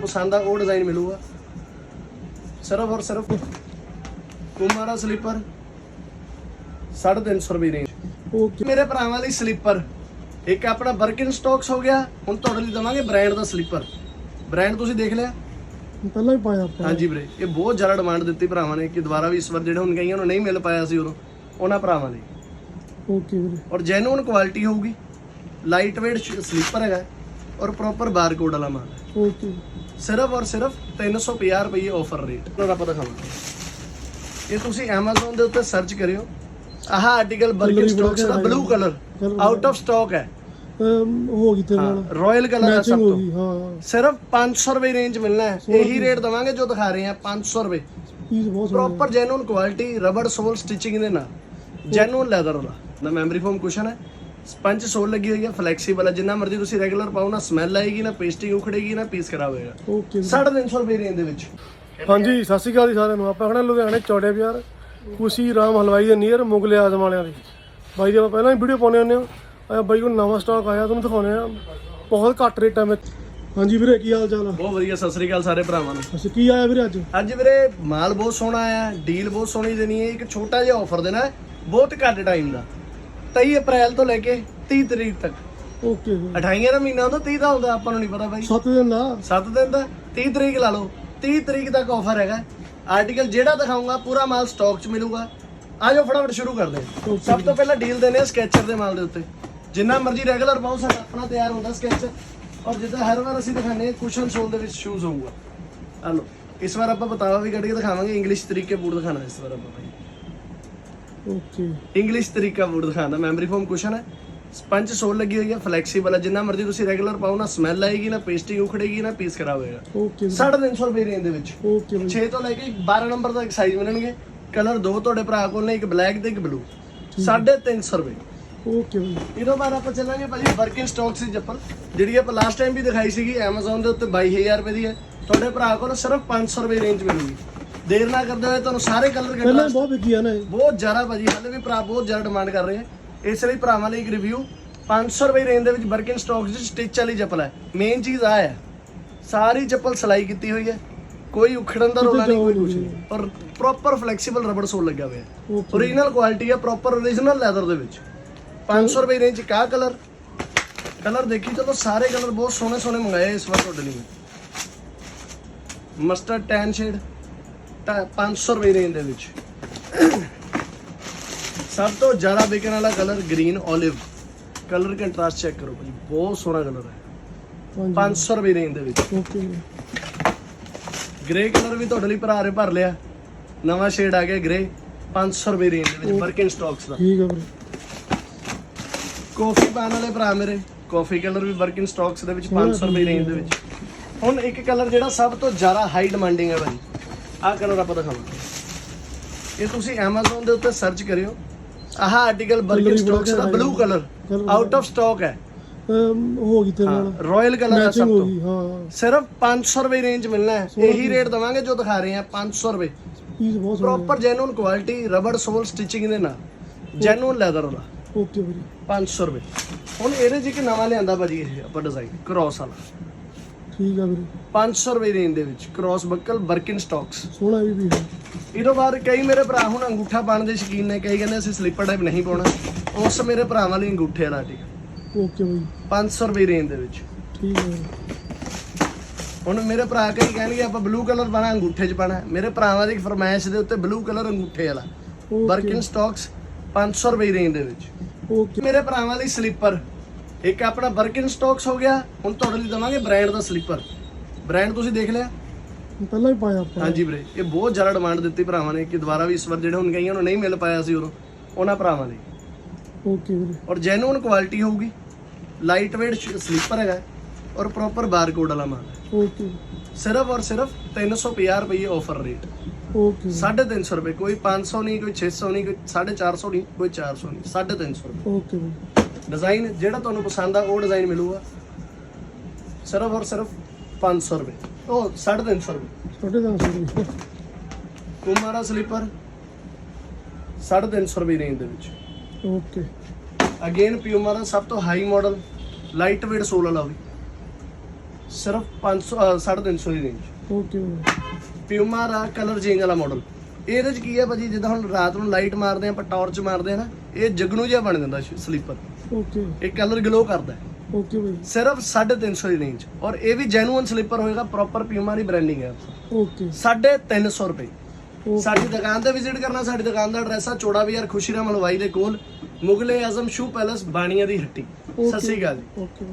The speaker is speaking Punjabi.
ਪਸੰਦ ਆ ਉਹ ਡਿਜ਼ਾਈਨ ਮਿਲੂਗਾ। ਸਿਰਫ ਔਰ ਸਿਰਫ ਕੁਮਾਰਾ ਸਲੀਪਰ 350 ਰੁਪਏ ਰੇਂਜ ਓਕੇ ਮੇਰੇ ਭਰਾਵਾਂ ਲਈ ਸਲੀਪਰ ਇੱਕ ਆਪਣਾ ਬਰਕਿਨ ਸਟਾਕਸ ਹੋ ਗਿਆ ਹੁਣ ਤੁਹਾਡੇ ਲਈ ਦਵਾਂਗੇ ਬ੍ਰਾਂਡ ਦਾ ਸਲੀਪਰ ਬ੍ਰਾਂਡ ਤੁਸੀਂ ਦੇਖ ਲਿਆ? ਪਹਿਲਾਂ ਵੀ ਪਾਇਆ ਆਪਾਂ ਹਾਂਜੀ ਵੀਰੇ ਇਹ ਬਹੁਤ ਜ਼ਿਆਦਾ ਡਿਮਾਂਡ ਦਿੱਤੀ ਭਰਾਵਾਂ ਨੇ ਕਿ ਦੁਬਾਰਾ ਵੀ ਇਸ ਵਾਰ ਜਿਹੜੇ ਹੁਣ ਕਈਆਂ ਨੂੰ ਨਹੀਂ ਮਿਲ ਪਾਇਆ ਸੀ ਉਦੋਂ। ਉਹਨਾਂ ਭਰਾਵਾਂ ਲਈ। ਓਕੇ ਵੀਰੇ। ਔਰ ਜੈਨੂਨ ਕੁਆਲਿਟੀ ਹੋਊਗੀ। ਲਾਈਟ weight ਸਲੀਪਰ ਹੈਗਾ ਔਰ ਪ੍ਰੋਪਰ ਬਾਰਕੋਡ ਵਾਲਾ ਮਾਲ ਹੈ। ਓਕੇ ਸਿਰਫ ਔਰ ਸਿਰਫ 350 ਰੁਪਏ ਆਫਰ ਰੇਟ ਤੁਹਾਨੂੰ ਆਪਾਂ ਦਿਖਾਵਾਂਗੇ। ਇਹ ਤੁਸੀਂ Amazon ਦੇ ਉੱਤੇ ਸਰਚ ਕਰਿਓ। ਆਹ ਆਰਟੀਕਲ ਬੜਾ stocks the blue colour out of stock ਹੈ। ਹੋ ਗਈ ਤੇ ਨਾਲ। ਰਾਇਲ ਕਲਰ ਮੈਚਿੰਗ ਸਭ ਤੋਂ। ਹਾਂ। ਸਿਰਫ 500 ਰੁਪਏ ਰੇਂਜ ਮਿਲਣਾ ਹੈ। ਇਹੀ ਰੇਟ ਦਵਾਂਗੇ ਜੋ ਦਿਖਾ ਰਹੇ ਹਾਂ 500 ਰੁਪਏ। ਪੀਸ ਬਹੁਤ ਸੋਹਣਾ proper genuine quality rubber sole stitching ਦੇ ਨਾਲ। ਜੈਨੂਨ ਲੈਦਰ ਵਾਲਾ। ਦਾ ਮੈਮਰੀ ਫੋਮ ਕੁਸ਼ਨ ਹੈ। ਸਪੰਜ ਸੋਲ ਲੱਗੀ ਹੋਈ ਹੈ ਫਲੈਕਸੀਬਲ ਹੈ ਜਿੰਨਾ ਮਰਜ਼ੀ ਤੁਸੀਂ ਰੈਗੂਲਰ ਪਾਓ ਨਾ ਸਮੈਲ ਆਏਗੀ ਨਾ ਪੇਸਟਿੰਗ ਉਖੜੇਗੀ ਨਾ ਪੀਸ ਖਰਾਬ ਹੋਏਗਾ। ਓਕੇ ਵੀਰੇ। 350 ਰੁਪਏ ਰੇਂਜ ਦੇ ਵਿੱਚ। ਹਾਂਜੀ ਸਤਿ ਸ਼੍ਰੀ ਅਕਾਲ ਜੀ ਸਾਰਿਆਂ ਨੂੰ। ਆਪਾਂ ਖੜੇ ਹਾਂ ਲੁਧਿਆਣੇ ਚੌੜੇ ਬਾਜ਼ਾਰ। ਖੁਸ਼ੀ ਰਾਮ ਹਲਵਾਈ ਦੇ ਨੀਅਰ ਮੁਗਲੇ ਆਜ਼ਮ ਵਾਲਿਆਂ ਦੀ। ਬਾਈ ਜੀ ਆਪਾਂ ਪਹਿਲਾਂ ਵੀ ਵੀਡੀਓ ਪਾਉਂਦੇ ਹੁੰਦੇ ਆ ਬਾਈ ਕੋਲ ਨਵਾਂ ਸਟਾਕ ਆਇਆ ਤੁਹਾਨੂੰ ਦਿਖਾਉਂਦੇ ਆ ਬਹੁਤ ਘੱਟ ਰੇਟਾਂ ਵਿੱਚ। ਹਾਂਜੀ ਵੀਰੇ ਕੀ ਹਾਲ ਚਾਲ ਆ? ਬਹੁਤ ਵਧੀਆ ਸਤਿ ਸ੍ਰੀ ਅਕਾਲ ਸਾਰੇ ਭਰਾਵਾਂ ਨੂੰ। ਅੱਛਾ ਕੀ ਆਇਆ ਵੀਰੇ ਅੱਜ? ਅੱਜ ਵੀਰੇ ਮਾਲ ਬਹੁਤ ਸੋਹਣਾ ਆਇਆ ਡੀਲ ਬਹੁਤ ਸੋਹਣੀ ਦੇਣੀ ਹੈ। ਇੱਕ ਛੋਟਾ ਜਿਹਾ ਆਫਰ ਦੇਣਾ ਹੈ ਬਹੁਤ ਘੱਟ ਟਾਈਮ ਦਾ। 23 ਅਪ੍ਰੈਲ ਤੋਂ ਲੈ ਕੇ 30 ਤਰੀਕ ਤੱਕ। ਓਕੇ 28 ਦਾ ਮਹੀਨਾ ਹੁੰਦਾ 30 ਦਾ ਹੁੰਦਾ ਆਪਾਂ ਨੂੰ ਨਹੀਂ ਪਤਾ ਬਾਈ। 7 ਦਿਨ ਦਾ? 7 ਦਿਨ ਦਾ 30 ਤਰੀਕ ਲਾ ਲਓ। 30 ਤਰੀਕ ਤੱਕ ਆਫਰ ਹੈਗਾ। ਆਰਟੀਕਲ ਜਿਹੜਾ ਦਿਖਾਊਂਗਾ ਪੂਰਾ ਮਾਲ ਸਟਾਕ 'ਚ ਮਿਲੂਗਾ। ਆ ਜਾਓ ਫਟਾਫਟ ਸ਼ੁਰੂ ਕਰਦੇ ਹਾਂ. ਸਭ ਤੋਂ ਪਹਿਲਾਂ ਡੀਲ ਦੇਣੇ ਆ ਸਕੈਚਰ ਦੇ ਮਾਲ ਦੇ ਉੱਤੇ। ਜਿੰਨਾ ਮਰਜ਼ੀ ਰੈਗੂਲਰ ਪਾਓ ਸਾਡਾ ਆਪਣਾ ਤਿਆਰ ਹੁੰਦਾ ਸਕੈਚਰ ਔਰ ਜਿੱਦਾਂ ਹਰ ਵਾਰ ਅਸੀਂ ਦਿਖਾਣੇ ਕੁਸ਼ਨ ਸੋਲ ਦੇ ਵਿੱਚ ਸ਼ੂਜ਼ ਹੋਊਗਾ। ਆ ਲਓ ਇਸ ਵਾਰ ਆਪਾਂ ਬਤਾਵਾ ਵੀ ਕੱਢ ਕੇ ਦਿਖਾਵਾਂਗੇ ਇੰਗਲਿਸ਼ ਤਰੀਕੇ ਬੂਟ ਦਿਖਾਣਾ ਇਸ ਵਾਰ ਆਪਾਂ ਭਾਈ ਓਕੇ ਇੰਗਲਿਸ਼ ਤਰੀਕਾ ਬੂਟ ਦਿਖਾਣਾ ਮੈਮਰੀ ਫੋਮ ਕੁਸ਼ਨ ਹੈ। ਸਪੰਜ ਸੋਲ ਲੱਗੀ ਹੋਈ ਹੈ ਫਲੈਕਸੀਬਲ ਹੈ। ਜਿੰਨਾ ਮਰਜ਼ੀ ਤੁਸੀਂ ਰੈਗੂਲਰ ਪਾਓ ਨਾ ਸਮੈਲ ਆਏਗੀ ਨਾ ਪੇਸਟਿੰਗ ਉਖੜੇਗੀ ਨਾ ਪੀਸ ਖਰਾਬ ਹੋਏਗਾ। ਓਕੇ ਵੀਰੇ। 350 ਰੁਪਏ ਰੇਂਜ ਦੇ ਵਿੱਚ। ਓਕੇ ਵੀਰੇ। 6 ਤੋਂ ਲੈ ਕੇ 12 ਨੰਬਰ ਤੱਕ ਸਾਈਜ਼ ਮਿਲਣਗੇ। ਕਲਰ ਦੋ ਤੁਹਾਡੇ ਭਰਾ ਕੋਲ ਨੇ ਇੱਕ ਬਲੈਕ ਤੇ ਇੱਕ ਬਲੂ 350 ਰੁਪਏ। ਓਕੇ ਵੀਰੇ। ਇਹਦੋਂ ਬਾਅਦ ਆਪਾਂ ਚੱਲਾਂਗੇ ਭਾਜੀ ਵਰਕਿੰਗ ਸਟਾਕ ਸੀ ਚੱਪਲ ਜਿਹੜੀ ਆਪਾਂ ਲਾਸਟ ਟਾਈਮ ਵੀ ਦਿਖਾਈ ਸੀਗੀ Amazon ਦੇ ਉੱਤੇ 22000 ਰੁਪਏ ਦੀ ਹੈ। ਤੁਹਾਡੇ ਭਰਾ ਕੋਲ ਸਿਰਫ 500 ਰੁਪਏ ਰੇਂਜ ਮਿਲੂਗੀ। ਦੇਰ ਨਾ ਕਰਦੇ ਹੋਏ ਤੁਹਾਨੂੰ ਸਾਰੇ ਕਲਰ ਪਹਿਲਾਂ ਕੱਢਣਾ ਬਹੁਤ ਵਿਕੀ ਆ ਨਾ। ਇਹ ਬਹੁਤ ਜ਼ਿਆਦਾ ਭਾਜੀ ਹਾਲੇ ਵੀ ਭਰਾ ਬਹੁਤ ਜ਼ਿਆਦਾ ਡਿਮਾਂਡ ਕਰ ਰਹੇ ਆ। ਇਸ ਲਈ ਭਰਾਵਾਂ ਲਈ ਇੱਕ ਰਿਵਿਊ 500 ਰੁਪਏ ਰੇਂਜ ਦੇ ਵਿੱਚ ਵਰਕਿੰਗ ਸਟਾਕ ਵਿੱਚ ਸਟਿਚ ਵਾਲੀ ਚੱਪਲ ਹੈ। ਮੇਨ ਚੀਜ਼ ਆ ਹੈ ਸਾਰੀ ਚੱਪਲ ਸਲਾਈ ਕੀਤੀ ਹੋਈ ਹੈ। ਕੋਈ ਉਖੜਨ ਦਾ ਰੋਲਾ ਨਹੀਂ ਕੋਈ ਕੁਝ ਨਹੀਂ। ਪਰ ਪ੍ਰੋਪਰ ਫਲੈਕਸੀਬਲ ਰਬੜ ਸੋਲ ਲੱਗਿਆ ਹੋਇਆ ਹੈ। ਓਕੇ ਓਰੀਜਨਲ ਕੁਆਲਿਟੀ ਹੈ ਪ੍ਰੋਪਰ ਓਰੀਜਨਲ ਲੈਦਰ ਦੇ ਵਿੱਚ। 500 ਰੁਪਏ ਰੇਂਜ ਕਾ ਕਲਰ ਕਲਰ ਦੇਖੀ ਚਲੋ ਸਾਰੇ ਕਲਰ ਬਹੁਤ ਸੋਹਣੇ ਸੋਹਣੇ ਮੰਗਾਏ ਇਸ ਵਾਰ ਤੁਹਾਡੇ ਲਈ। ਮਸਟਰਡ ਟੈਨ ਸ਼ੇਡ 500 ਰੁਪਏ ਰੇਂਜ ਦੇ ਵਿੱਚ। ਸਭ ਤੋਂ ਜ਼ਿਆਦਾ ਵਿਕਣ ਵਾਲਾ colour green olive colour contrast check ਕਰੋ ਭਾਜੀ ਬਹੁਤ ਸੋਹਣਾ ਕਲਰ ਹੈ। ਹਾਂਜੀ। 500 ਰੁਪਏ ਰੇਂਜ ਦੇ ਵਿੱਚ। ਗ੍ਰੇ ਕਲਰ ਵੀ ਤੁਹਾਡੇ ਲਈ ਭਰਾ ਰੇ ਭਰ ਲਿਆ। ਨਵਾਂ ਸ਼ੇਡ ਆ ਗਿਆ ਗ੍ਰੇ 500 ਰੁਪਏ ਰੇਂਜ ਦੇ ਵਿੱਚ ਵਰਕਿੰਗ ਸਟਾਕਸ ਦਾ। ਠੀਕ ਆ ਵੀਰੇ। ਕਾਫੀ ਪਾਣ ਵਾਲੇ ਭਰਾ ਮੇਰੇ ਕਾਫੀ ਕਲਰ ਵੀ ਵਰਕਿੰਗ ਸਟਾਕਸ ਦੇ ਵਿੱਚ 500 ਰੁਪਏ ਰੇਂਜ ਦੇ ਵਿੱਚ। ਹੁਣ ਇੱਕ ਕਲਰ ਜਿਹੜਾ ਸਭ ਤੋਂ ਜ਼ਿਆਦਾ ਹਾਈ ਡਿਮਾਂਡਿੰਗ ਹੈ ਭਾਜੀ। ਆਹ ਕਲਰ ਆਪਾਂ ਦਿਖਾਵਾਂਗੇ ਇਹ ਤੁਸੀਂ Amazon ਦੇ ਉੱਤੇ ਸਰਚ ਕਰਿਓ। ਆਹ ਆਰਟੀਕਲ ਬੜਾ stocks the blue colour out of stock ਹੈ। ਹੋ ਗਈ ਤੇ ਨਾਲ। ਰਾਇਲ ਕਲਰ ਮੈਚਿੰਗ ਸਭ ਤੋਂ। ਹਾਂ। ਸਿਰਫ 500 ਰੁਪਏ ਰੇਂਜ ਮਿਲਣਾ ਹੈ। ਇਹੀ ਰੇਟ ਦਵਾਂਗੇ ਜੋ ਦਿਖਾ ਰਹੇ ਹਾਂ 500 ਰੁਪਏ। ਪੀਸ ਬਹੁਤ ਸੋਹਣਾ proper genuine quality rubber sole stitching ਦੇ ਨਾਲ। ਜੈਨੂਨ ਲੈਦਰ ਵਾਲਾ ਓਕੇ ਵੀਰੇ 500 ਰੁਪਏ। ਹੁਣ ਇਹਦੇ 'ਚ ਇੱਕ ਨਵਾਂ ਲਿਆਂਦਾ ਭਾਜੀ ਇਹ ਆਪਾਂ ਡਿਜ਼ਾਈਨ ਕ੍ਰਾਸ ਵਾਲਾ। ਠੀਕ ਆ ਵੀਰੇ। 500 ਰੁਪਏ ਰੇਂਜ ਦੇ ਵਿੱਚ ਕ੍ਰਾਸ ਬੱਕਲ ਬਰਕਿਨ ਸਟਾਕਸ ਸੋਹਣਾ ਵੀ ਵੀ ਹੈ। ਇਹਦੋਂ ਬਾਅਦ ਕਈ ਮੇਰੇ ਭਰਾ ਹੁਣ ਅੰਗੂਠਾ ਪਾਉਣ ਦੇ ਸ਼ੌਕੀਨ ਨੇ ਕਈ ਕਹਿੰਦੇ ਅਸੀਂ ਸਲੀਪਰ ਟਾਈਪ ਨਹੀਂ ਪਾਉਣਾ। ਉਸ ਮੇਰੇ ਭਰਾਵਾਂ ਲਈ ਅੰਗੂਠੇ ਵਾਲਾ ਠੀਕ ਓਕੇ ਬਾਈ। 500 ਰੁਪਏ ਰੇਂਜ ਦੇ ਵਿੱਚ। ਠੀਕ ਵੀਰੇ। ਹੁਣ ਮੇਰੇ ਭਰਾ ਕਈ ਕਹਿਣਗੇ ਆਪਾਂ ਬਲੂ ਕਲਰ ਪਾਣਾ ਅੰਗੂਠੇ 'ਚ ਪਾਣਾ ਮੇਰੇ ਭਰਾਵਾਂ ਦੀ ਫਰਮਾਇਸ਼ ਦੇ ਉੱਤੇ ਬਲੂ ਕਲਰ ਅੰਗੂਠੇ ਵਾਲਾ। ਬਰਕਿਨ ਸਟਾਕਸ 500 ਰੁਪਏ ਰੇਂਜ ਦੇ ਵਿੱਚ। ਓਕੇ ਮੇਰੇ ਭਰਾਵਾਂ ਲਈ ਸਲੀਪਰ ਇੱਕ ਆਪਣਾ ਬਰਕਿਨ ਸਟਾਕਸ ਹੋ ਗਿਆ ਹੁਣ ਤੁਹਾਡੇ ਲਈ ਦਵਾਂਗੇ ਬ੍ਰਾਂਡ ਦਾ ਸਲੀਪਰ। ਬ੍ਰਾਂਡ ਤੁਸੀਂ ਦੇਖ ਲਿਆ? ਪਹਿਲਾਂ ਵੀ ਪਾਇਆ ਆਪਾਂ। ਹਾਂਜੀ ਵੀਰੇ ਇਹ ਬਹੁਤ ਜ਼ਿਆਦਾ ਡਿਮਾਂਡ ਦਿੱਤੀ ਭਰਾਵਾਂ ਨੇ ਕਿ ਦੁਬਾਰਾ ਵੀ ਇਸ ਵਾਰ ਜਿਹੜੇ ਹੁਣ ਕਈਆਂ ਨੂੰ ਨਹੀਂ ਮਿਲ ਪਾਇਆ ਸੀ ਉਦੋਂ ਉਹਨਾਂ ਭਰਾਵਾਂ ਲਈ। ਓਕੇ ਵੀਰੇ। ਔਰ ਜੈਨੂਨ ਕੁਆਲਿਟੀ ਹੋਊਗੀ ਲਾਈਟ weight ਸਲੀਪਰ ਹੈਗਾ ਔਰ ਪ੍ਰੋਪਰ ਬਾਰਕੋਡ ਵਾਲਾ ਮਾਲ ਹੈ। ਓਕੇ। ਸਿਰਫ ਔਰ ਸਿਰਫ 350 ਰੁਪਏ ਆਫਰ ਰੇਟ ਓਕੇ। 350 ਰੁਪਏ ਕੋਈ 500 ਨਹੀਂ ਕੋਈ 600 ਨਹੀਂ ਕੋਈ 450 ਨਹੀਂ ਕੋਈ 400 ਨਹੀਂ 350 ਰੁਪਏ। ਓਕੇ ਡਿਜ਼ਾਈਨ ਜਿਹੜਾ ਤੁਹਾਨੂੰ ਪਸੰਦ ਆ ਉਹ ਡਿਜ਼ਾਈਨ ਮਿਲੂਗਾ। ਸਿਰਫ ਔਰ ਸਿਰਫ 500 ਰੁਪਏ। ਉਹ 350 ਰੁਪਏ। ਛੋਟੇ ਦਾ ਸੋਰੀ ਕੁਮਾਰਾ ਸਲੀਪਰ 350 ਰੁਪਏ ਰੇਂਜ ਦੇ ਵਿੱਚ। ਓਕੇ ਅਗੇਨ ਪਿਊਮਾ ਦਾ ਸਭ ਤੋਂ high model light weight sole ਵਾਲਾ ਵੀ। ਸਿਰਫ 500 ਅ, 350 ਦੀ ਰੇਂਜ ਓਕੇ ਪਿਊਮਾ ਦਾ ਕਲਰ ਚੇਂਜ ਵਾਲਾ ਮਾਡਲ ਇਹਦੇ ਚ ਕੀ ਹੈ ਭਾਜੀ ਜਿੱਦਾਂ ਹੁਣ ਰਾਤ ਨੂੰ ਲਾਈਟ ਮਾਰਦੇ ਆਪਾਂ ਟਾਰਚ ਮਾਰਦੇ ਆ ਨਾ ਇਹ ਜਗਨੂ ਜਿਹਾ ਬਣ ਜਾਂਦਾ ਸਲੀਪਰ ਓਕੇ ਇਹ ਕਲਰ ਗਲੋ ਕਰਦਾ ਹੈ। Okay bye. ਸਿਰਫ 350 ਦੀ ਰੇਂਜ ਔਰ ਇਹ ਵੀ ਜੈਨੂਅਨ ਸਲੀਪਰ ਹੋਏਗਾ ਪ੍ਰੋਪਰ ਪਿਊਮਾ ਦੀ ਬ੍ਰਾਂਡਿੰਗ ਹੈ। ਓਕੇ 350 ਰੁਪਏ। ਸਾਡੀ ਦੁਕਾਨ ਤੇ ਵਿਜ਼ਿਟ ਕਰਨਾ ਸਾਡੀ ਦੁਕਾਨ ਦਾ ਐਡਰੈਸ ਆ ਚੋੜਾ ਬਾਜ਼ਾਰ ਖੁਸ਼ੀਰਾਮ ਹਲਵਾਈ ਦੇ ਕੋਲ। ਮੁਗਲੇ ਆਜ਼ਮ ਸ਼ੂ ਪੈਲਸ ਬਾਣੀਆਂ ਦੀ ਹੱਟੀ। ਸਤਿ ਸ਼੍ਰੀ ਅਕਾਲ ਜੀ। ਓਕੇ